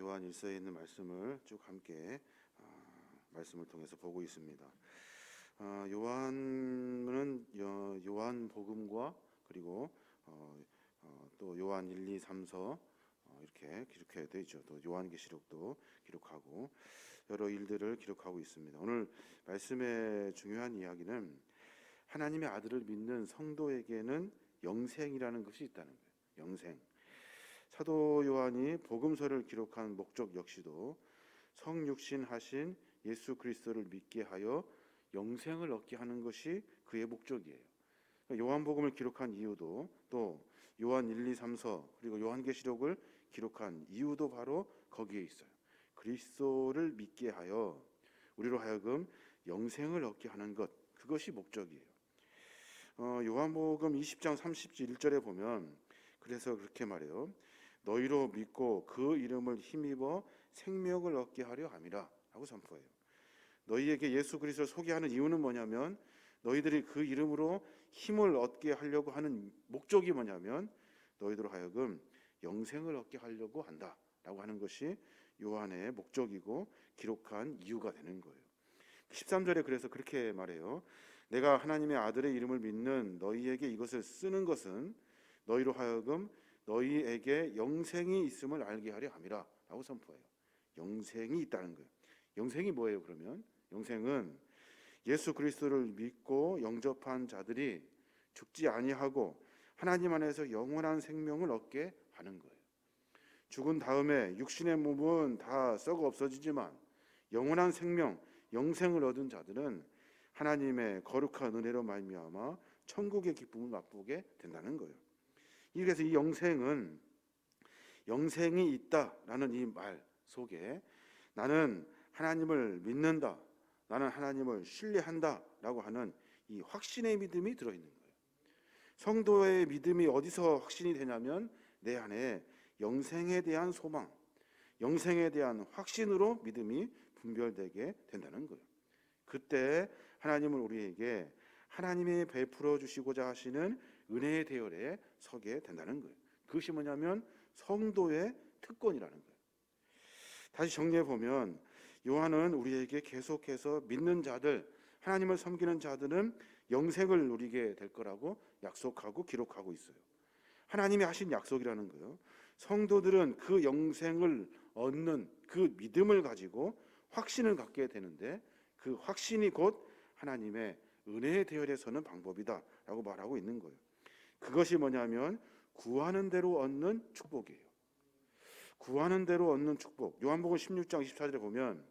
요한 일서에 있는 말씀을 쭉 함께 어, 말씀을 통해서 보고 있습니다. 어, 요한은 요- 요한 복음과 그리고 어, 어, 또 요한 1, 2, 3서 어, 이렇게 기록해 되어 있죠. 또 요한계시록도 기록하고 여러 일들을 기록하고 있습니다. 오늘 말씀의 중요한 이야기는 하나님의 아들을 믿는 성도에게는 영생이라는 것이 있다는 거예요. 영생. 사도 요한이 복음서를 기록한 목적 역시도 성육신 하신 예수 그리스도를 믿게 하여 영생을 얻게 하는 것이 그의 목적이에요. 요한복음을 기록한 이유도 또 요한 1, 2, 3서 그리고 요한계시록을 기록한 이유도 바로 거기에 있어요. 그리스도를 믿게 하여 우리로 하여금 영생을 얻게 하는 것 그것이 목적이에요. 어, 요한복음 20장 31절에 보면 그래서 그렇게 말해요. 너희로 믿고 그 이름을 힘입어 생명을 얻게 하려 함이라 하고 선포해요. 너희에게 예수 그리스도를 소개하는 이유는 뭐냐면 너희들이 그 이름으로 힘을 얻게 하려고 하는 목적이 뭐냐면 너희들로 하여금 영생을 얻게 하려고 한다라고 하는 것이 요한의 목적이고 기록한 이유가 되는 거예요. 13절에 그래서 그렇게 말해요. 내가 하나님의 아들의 이름을 믿는 너희에게 이것을 쓰는 것은 너희로 하여금 너희에게 영생이 있음을 알게 하려 함이라라고 선포해요. 영생이 있다는 거예요. 영생이 뭐예요? 그러면 영생은 예수 그리스도를 믿고 영접한 자들이 죽지 아니하고 하나님 안에서 영원한 생명을 얻게 하는 거예요. 죽은 다음에 육신의 몸은 다 썩어 없어지지만 영원한 생명, 영생을 얻은 자들은 하나님의 거룩한 은혜로 말미암아 천국의 기쁨을 맛보게 된다는 거예요. 그래서 이 영생은 영생이 있다라는 이 말 속에 나는 하나님을 믿는다. 나는 하나님을 신뢰한다라고 하는 이 확신의 믿음이 들어 있는 거예요. 성도의 믿음이 어디서 확신이 되냐면 내 안에 영생에 대한 소망, 영생에 대한 확신으로 믿음이 분별되게 된다는 거예요. 그때 하나님은 우리에게 하나님이 베풀어 주시고자 하시는 은혜의 대열에 서게 된다는 거예요. 그것이 뭐냐면 성도의 특권이라는 거예요. 다시 정리해 보면 요한은 우리에게 계속해서 믿는 자들, 하나님을 섬기는 자들은 영생을 누리게 될 거라고 약속하고 기록하고 있어요. 하나님이 하신 약속이라는 거예요. 성도들은 그 영생을 얻는 그 믿음을 가지고 확신을 갖게 되는데 그 확신이 곧 하나님의 은혜의 대열에 서는 방법이다라고 말하고 있는 거예요. 그것이 뭐냐면 구하는 대로 얻는 축복이에요. 구하는 대로 얻는 축복. 요한복음 16장 24절에 보면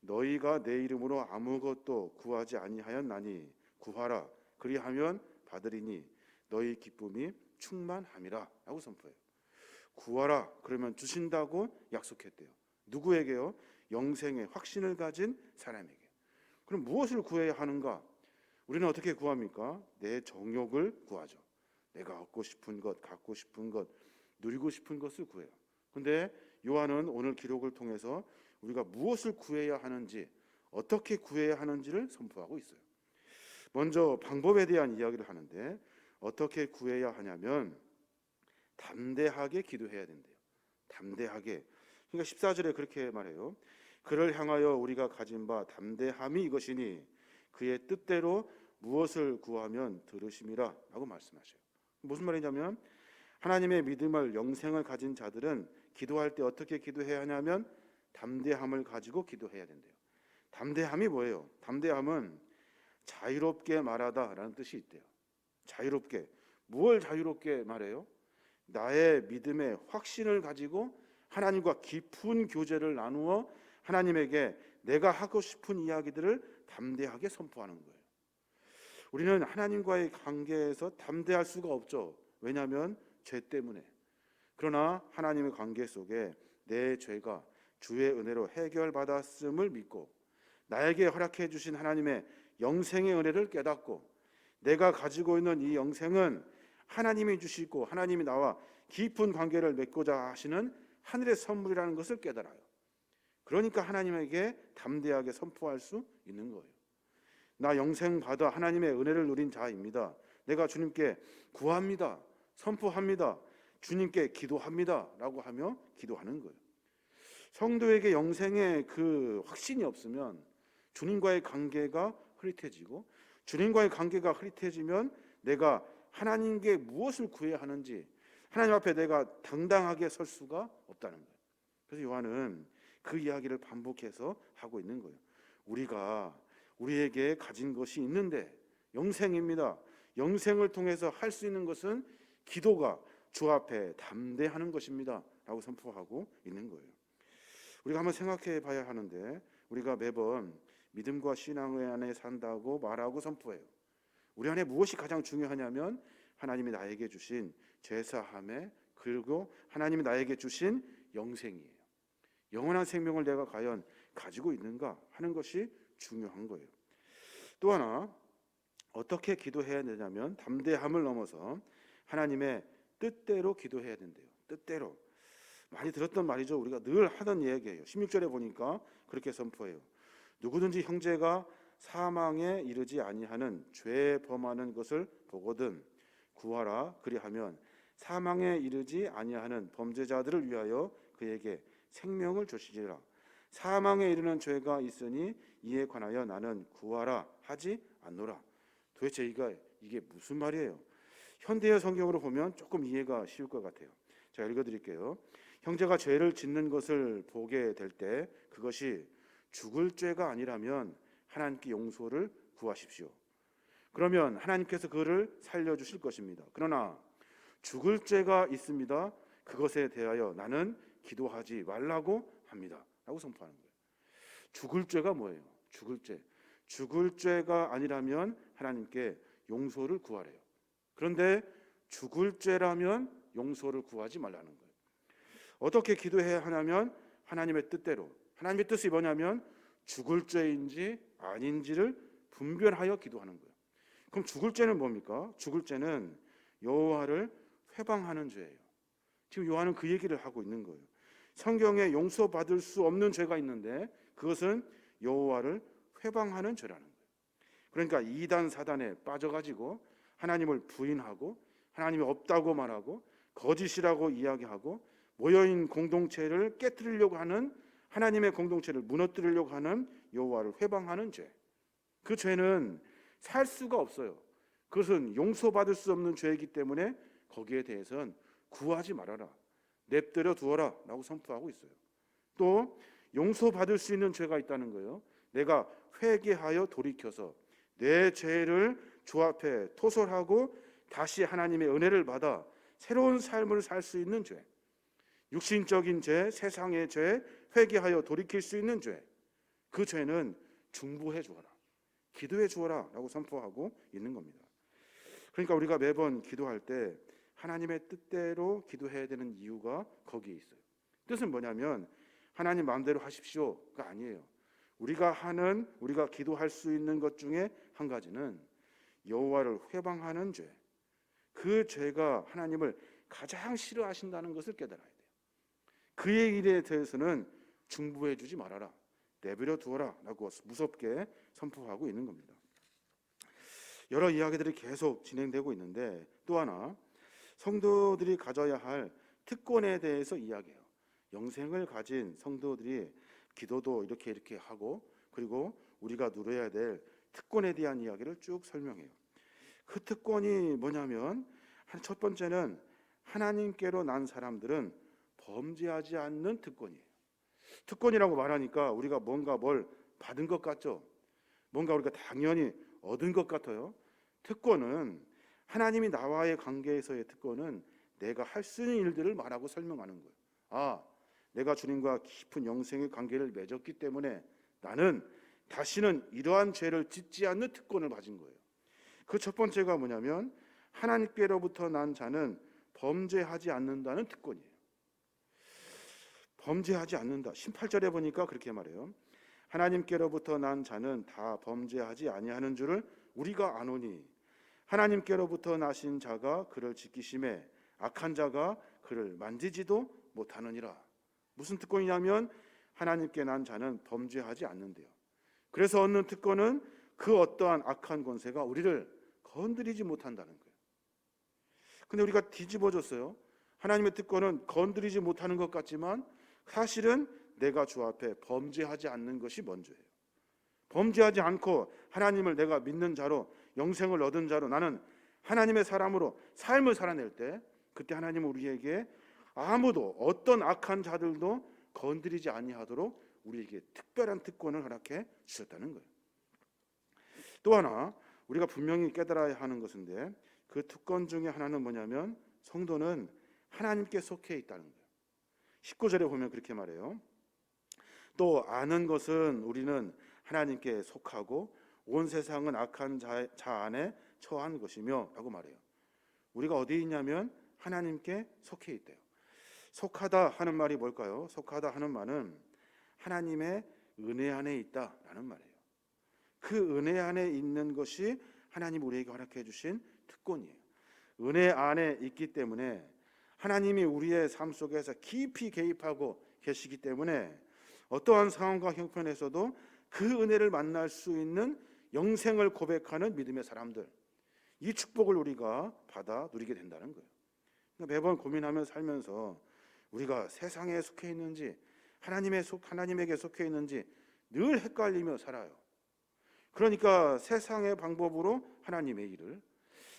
너희가 내 이름으로 아무것도 구하지 아니하였나니 구하라 그리하면 받으리니 너희 기쁨이 충만함이라 라고 선포해요. 구하라 그러면 주신다고 약속했대요. 누구에게요? 영생의 확신을 가진 사람에게. 그럼 무엇을 구해야 하는가? 우리는 어떻게 구합니까? 내 정욕을 구하죠. 내가 얻고 싶은 것, 갖고 싶은 것, 누리고 싶은 것을 구해요. 근데 요한은 오늘 기록을 통해서 우리가 무엇을 구해야 하는지, 어떻게 구해야 하는지를 선포하고 있어요. 먼저 방법에 대한 이야기를 하는데 어떻게 구해야 하냐면 담대하게 기도해야 된대요. 담대하게. 그러니까 14절에 그렇게 말해요. 그를 향하여 우리가 가진 바 담대함이 이것이니 그의 뜻대로 무엇을 구하면 들으심이라 라고 말씀하셔요. 무슨 말이냐면 하나님의 믿음을 영생을 가진 자들은 기도할 때 어떻게 기도해야 하냐면 담대함을 가지고 기도해야 된대요. 담대함이 뭐예요? 담대함은 자유롭게 말하다라는 뜻이 있대요. 자유롭게 무엇을 자유롭게 말해요? 나의 믿음의 확신을 가지고 하나님과 깊은 교제를 나누어 하나님에게 내가 하고 싶은 이야기들을 담대하게 선포하는 거예요. 우리는 하나님과의 관계에서 담대할 수가 없죠. 왜냐하면 죄 때문에. 그러나 하나님의 관계 속에 내 죄가 주의 은혜로 해결받았음을 믿고 나에게 허락해 주신 하나님의 영생의 은혜를 깨닫고 내가 가지고 있는 이 영생은 하나님이 주시고 하나님이 나와 깊은 관계를 맺고자 하시는 하늘의 선물이라는 것을 깨달아요. 그러니까 하나님에게 담대하게 선포할 수 있는 거예요. 나 영생 받아 하나님의 은혜를 누린 자입니다. 내가 주님께 구합니다. 선포합니다. 주님께 기도합니다라고 하며 기도하는 거예요. 성도에게 영생의 그 확신이 없으면 주님과의 관계가 흐릿해지고 주님과의 관계가 흐릿해지면 내가 하나님께 무엇을 구해야 하는지 하나님 앞에 내가 당당하게 설 수가 없다는 거예요. 그래서 요한은 그 이야기를 반복해서 하고 있는 거예요. 우리가 우리에게 가진 것이 있는데 영생입니다. 영생을 통해서 할 수 있는 것은 기도가 주 앞에 담대하는 것입니다. 라고 선포하고 있는 거예요. 우리가 한번 생각해 봐야 하는데 우리가 매번 믿음과 신앙의 안에 산다고 말하고 선포해요. 우리 안에 무엇이 가장 중요하냐면 하나님이 나에게 주신 제사함에 그리고 하나님이 나에게 주신 영생이에요. 영원한 생명을 내가 과연 가지고 있는가 하는 것이 중요한 거예요. 또 하나 어떻게 기도해야 되냐면 담대함을 넘어서 하나님의 뜻대로 기도해야 된대요. 뜻대로. 많이 들었던 말이죠. 우리가 늘 하던 얘기예요. 16절에 보니까 그렇게 선포해요. 누구든지 형제가 사망에 이르지 아니하는 죄 범하는 것을 보거든 구하라 그리하면 사망에 이르지 아니하는 범죄자들을 위하여 그에게 생명을 주시리라. 사망에 이르는 죄가 있으니 이에 관하여 나는 구하라 하지 않노라. 도대체 이가 이게 무슨 말이에요? 현대의 성경으로 보면 조금 이해가 쉬울 것 같아요. 제가 읽어드릴게요. 형제가 죄를 짓는 것을 보게 될 때 그것이 죽을 죄가 아니라면 하나님께 용서를 구하십시오. 그러면 하나님께서 그를 살려주실 것입니다. 그러나 죽을 죄가 있습니다. 그것에 대하여 나는 기도하지 말라고 합니다. 라고 선포하는 거예요. 죽을 죄가 뭐예요? 죽을 죄. 죽을 죄가 아니라면 하나님께 용서를 구하래요. 그런데 죽을 죄라면 용서를 구하지 말라는 거예요. 어떻게 기도해야 하냐면 하나님의 뜻대로. 하나님의 뜻이 뭐냐면 죽을 죄인지 아닌지를 분별하여 기도하는 거예요. 그럼 죽을 죄는 뭡니까? 죽을 죄는 여호와를 회방하는 죄예요. 지금 요한은 그 얘기를 하고 있는 거예요. 성경에 용서받을 수 없는 죄가 있는데 그것은 여호와를 회방하는 죄라는 거예요. 그러니까 이단 사단에 빠져가지고 하나님을 부인하고 하나님이 없다고 말하고 거짓이라고 이야기하고 모여인 공동체를 깨뜨리려고 하는 하나님의 공동체를 무너뜨리려고 하는 여호와를 회방하는 죄. 그 죄는 살 수가 없어요. 그것은 용서받을 수 없는 죄이기 때문에 거기에 대해서는 구하지 말아라. 냅들여 두어라 라고 선포하고 있어요. 또 용서받을 수 있는 죄가 있다는 거예요. 내가 회개하여 돌이켜서 내 죄를 주 앞에 토설하고 다시 하나님의 은혜를 받아 새로운 삶을 살 수 있는 죄. 육신적인 죄, 세상의 죄, 회개하여 돌이킬 수 있는 죄. 그 죄는 중보해 주어라. 기도해 주어라 라고 선포하고 있는 겁니다. 그러니까 우리가 매번 기도할 때 하나님의 뜻대로 기도해야 되는 이유가 거기에 있어요. 뜻은 뭐냐면 하나님 마음대로 하십시오가 아니에요. 우리가 하는 우리가 기도할 수 있는 것 중에 한 가지는 여호와를 회방하는 죄. 그 죄가 하나님을 가장 싫어하신다는 것을 깨달아야 돼요. 그의 일에 대해서는 중보해 주지 말아라. 내버려 두어라라고 무섭게 선포하고 있는 겁니다. 여러 이야기들이 계속 진행되고 있는데 또 하나 성도들이 가져야 할 특권에 대해서 이야기해요. 영생을 가진 성도들이 기도도 이렇게 이렇게 하고 그리고 우리가 누려야 될 특권에 대한 이야기를 쭉 설명해요. 그 특권이 뭐냐면 첫 번째는 하나님께로 난 사람들은 범죄하지 않는 특권이에요. 특권이라고 말하니까 우리가 뭔가 뭘 받은 것 같죠? 뭔가 우리가 당연히 얻은 것 같아요. 특권은 하나님이 나와의 관계에서의 특권은 내가 할 수 있는 일들을 말하고 설명하는 거예요. 아, 내가 주님과 깊은 영생의 관계를 맺었기 때문에 나는 다시는 이러한 죄를 짓지 않는 특권을 가진 거예요. 그 첫 번째가 뭐냐면 하나님께로부터 난 자는 범죄하지 않는다는 특권이에요. 범죄하지 않는다. 18절에 보니까 그렇게 말해요. 하나님께로부터 난 자는 다 범죄하지 아니하는 줄을 우리가 아노니 하나님께로부터 나신 자가 그를 지키심에 악한 자가 그를 만지지도 못하느니라. 무슨 특권이냐면 하나님께 난 자는 범죄하지 않는데요. 그래서 얻는 특권은 그 어떠한 악한 권세가 우리를 건드리지 못한다는 거예요. 근데 우리가 뒤집어졌어요. 하나님의 특권은 건드리지 못하는 것 같지만 사실은 내가 주 앞에 범죄하지 않는 것이 먼저예요. 범죄하지 않고 하나님을 내가 믿는 자로 영생을 얻은 자로 나는 하나님의 사람으로 삶을 살아낼 때 그때 하나님은 우리에게 아무도 어떤 악한 자들도 건드리지 아니하도록 우리에게 특별한 특권을 허락해 주셨다는 거예요. 또 하나 우리가 분명히 깨달아야 하는 것인데 그 특권 중에 하나는 뭐냐면 성도는 하나님께 속해 있다는 거예요. 19절에 보면 그렇게 말해요. 또 아는 것은 우리는 하나님께 속하고 온 세상은 악한 자, 자 안에 처한 것이며 라고 말해요. 우리가 어디 있냐면 하나님께 속해 있대요. 속하다 하는 말이 뭘까요? 속하다 하는 말은 하나님의 은혜 안에 있다라는 말이에요. 그 은혜 안에 있는 것이 하나님 우리에게 허락해 주신 특권이에요. 은혜 안에 있기 때문에 하나님이 우리의 삶 속에서 깊이 개입하고 계시기 때문에 어떠한 상황과 형편에서도 그 은혜를 만날 수 있는 영생을 고백하는 믿음의 사람들 이 축복을 우리가 받아 누리게 된다는 거예요. 그러니까 매번 고민하며 살면서 우리가 세상에 속해 있는지 하나님의 속 하나님에게 속해 있는지 늘 헷갈리며 살아요. 그러니까 세상의 방법으로 하나님의 일을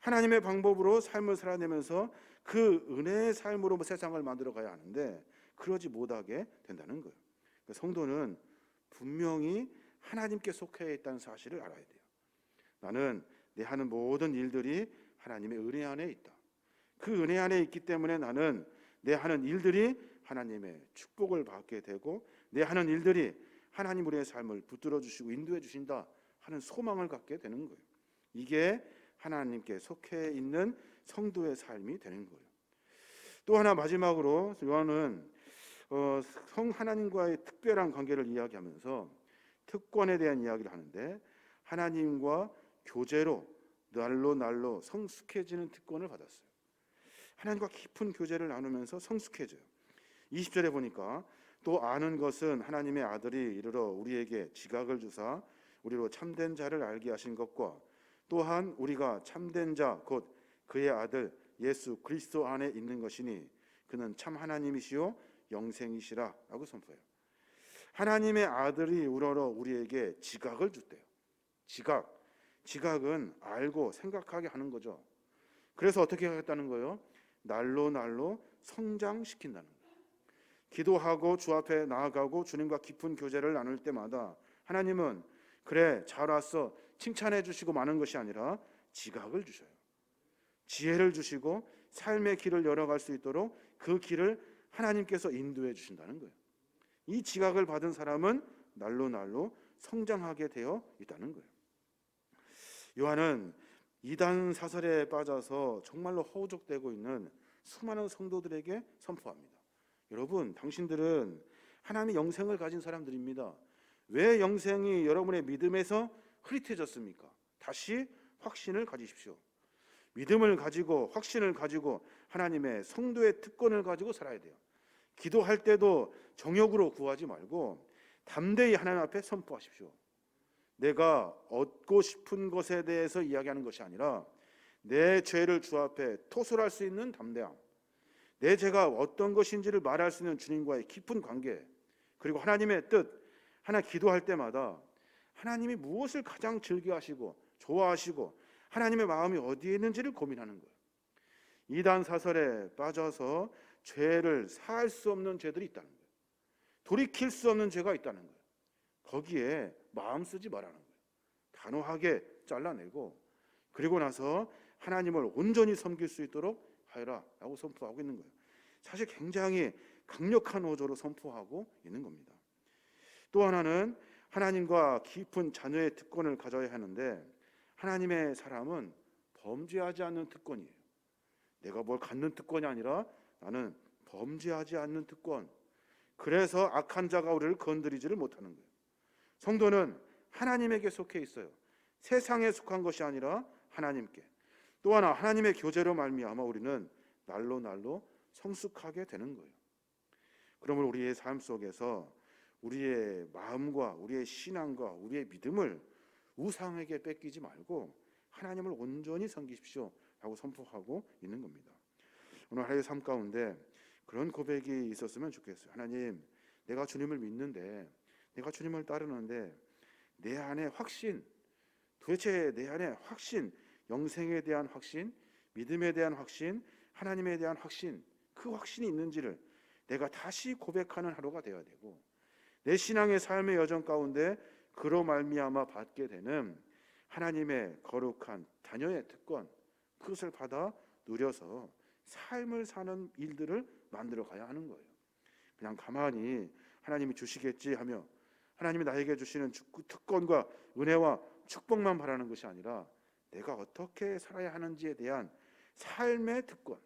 하나님의 방법으로 삶을 살아내면서 그 은혜의 삶으로 뭐 세상을 만들어 가야 하는데 그러지 못하게 된다는 거예요. 그러니까 성도는 분명히 하나님께 속해 있다는 사실을 알아야 돼요. 나는 내 하는 모든 일들이 하나님의 은혜 안에 있다. 그 은혜 안에 있기 때문에 나는 내 하는 일들이 하나님의 축복을 받게 되고 내 하는 일들이 하나님 우리의 삶을 붙들어 주시고 인도해 주신다 하는 소망을 갖게 되는 거예요. 이게 하나님께 속해 있는 성도의 삶이 되는 거예요. 또 하나 마지막으로 요한은 어, 성 하나님과의 특별한 관계를 이야기하면서 특권에 대한 이야기를 하는데 하나님과 교제로 날로 날로 성숙해지는 특권을 받았어요. 하나님과 깊은 교제를 나누면서 성숙해져요. 20절에 보니까 또 아는 것은 하나님의 아들이 이르러 우리에게 지각을 주사 우리로 참된 자를 알게 하신 것과 또한 우리가 참된 자 곧 그의 아들 예수 그리스도 안에 있는 것이니 그는 참 하나님이시요 영생이시라라고 선포해요. 하나님의 아들이 우러러 우리에게 지각을 줬대요. 지각. 지각은 알고 생각하게 하는 거죠. 그래서 어떻게 하겠다는 거예요? 날로 날로 성장시킨다는 거예요. 기도하고 주 앞에 나아가고 주님과 깊은 교제를 나눌 때마다 하나님은 그래 잘 왔어 칭찬해 주시고 많은 것이 아니라 지각을 주셔요. 지혜를 주시고 삶의 길을 열어갈 수 있도록 그 길을 하나님께서 인도해 주신다는 거예요. 이 지각을 받은 사람은 날로 날로 성장하게 되어 있다는 거예요. 요한은 이단 사설에 빠져서 정말로 허우적대고 있는 수많은 성도들에게 선포합니다. 여러분, 당신들은 하나님의 영생을 가진 사람들입니다. 왜 영생이 여러분의 믿음에서 흐릿해졌습니까? 다시 확신을 가지십시오. 믿음을 가지고 확신을 가지고 하나님의 성도의 특권을 가지고 살아야 돼요. 기도할 때도 정욕으로 구하지 말고 담대히 하나님 앞에 선포하십시오. 내가 얻고 싶은 것에 대해서 이야기하는 것이 아니라 내 죄를 주 앞에 토설할 수 있는 담대함. 내 죄가 어떤 것인지를 말할 수 있는 주님과의 깊은 관계. 그리고 하나님의 뜻. 하나 기도할 때마다 하나님이 무엇을 가장 즐겨하시고 좋아하시고 하나님의 마음이 어디에 있는지를 고민하는 거예요. 이단 사설에 빠져서 죄를 사할 수 없는 죄들이 있다는 거예요. 돌이킬 수 없는 죄가 있다는 거예요. 거기에 마음 쓰지 말라는 거예요. 단호하게 잘라내고 그리고 나서 하나님을 온전히 섬길 수 있도록 하여라라고 선포하고 있는 거예요. 사실 굉장히 강력한 어조로 선포하고 있는 겁니다. 또 하나는 하나님과 깊은 자녀의 특권을 가져야 하는데 하나님의 사람은 범죄하지 않는 특권이에요. 내가 뭘 갖는 특권이 아니라 나는 범죄하지 않는 특권. 그래서 악한 자가 우리를 건드리지를 못하는 거예요. 성도는 하나님에게 속해 있어요. 세상에 속한 것이 아니라 하나님께. 또 하나 하나님의 교제로 말미암아 우리는 날로 날로 성숙하게 되는 거예요. 그러면 우리의 삶 속에서 우리의 마음과 우리의 신앙과 우리의 믿음을 우상에게 뺏기지 말고 하나님을 온전히 섬기십시오 라고 선포하고 있는 겁니다. 오늘 하루의 삶 가운데 그런 고백이 있었으면 좋겠어요. 하나님, 내가 주님을 믿는데 내가 주님을 따르는데 내 안에 확신 도대체 내 안에 확신 영생에 대한 확신 믿음에 대한 확신 하나님에 대한 확신 그 확신이 있는지를 내가 다시 고백하는 하루가 되어야 되고 내 신앙의 삶의 여정 가운데 그로 말미암아 받게 되는 하나님의 거룩한 자녀의 특권 그것을 받아 누려서 삶을 사는 일들을 만들어 가야 하는 거예요. 그냥 가만히 하나님이 주시겠지 하며 하나님이 나에게 주시는 축- 특권과 은혜와 축복만 바라는 것이 아니라 내가 어떻게 살아야 하는지에 대한 삶의 특권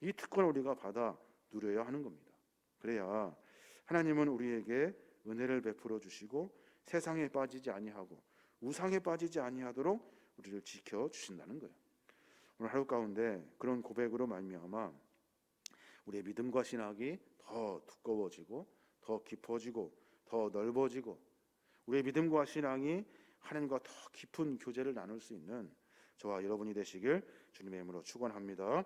이 특권을 우리가 받아 누려야 하는 겁니다. 그래야 하나님은 우리에게 은혜를 베풀어 주시고 세상에 빠지지 아니하고 우상에 빠지지 아니하도록 우리를 지켜 주신다는 거예요. 오늘 하루 가운데 그런 고백으로 말미암아 우리의 믿음과 신학이 더 두꺼워지고 더 깊어지고 더 넓어지고 우리의 믿음과 신앙이 하나님과 더 깊은 교제를 나눌 수 있는 저와 여러분이 되시길 주님의 이름으로 축원합니다.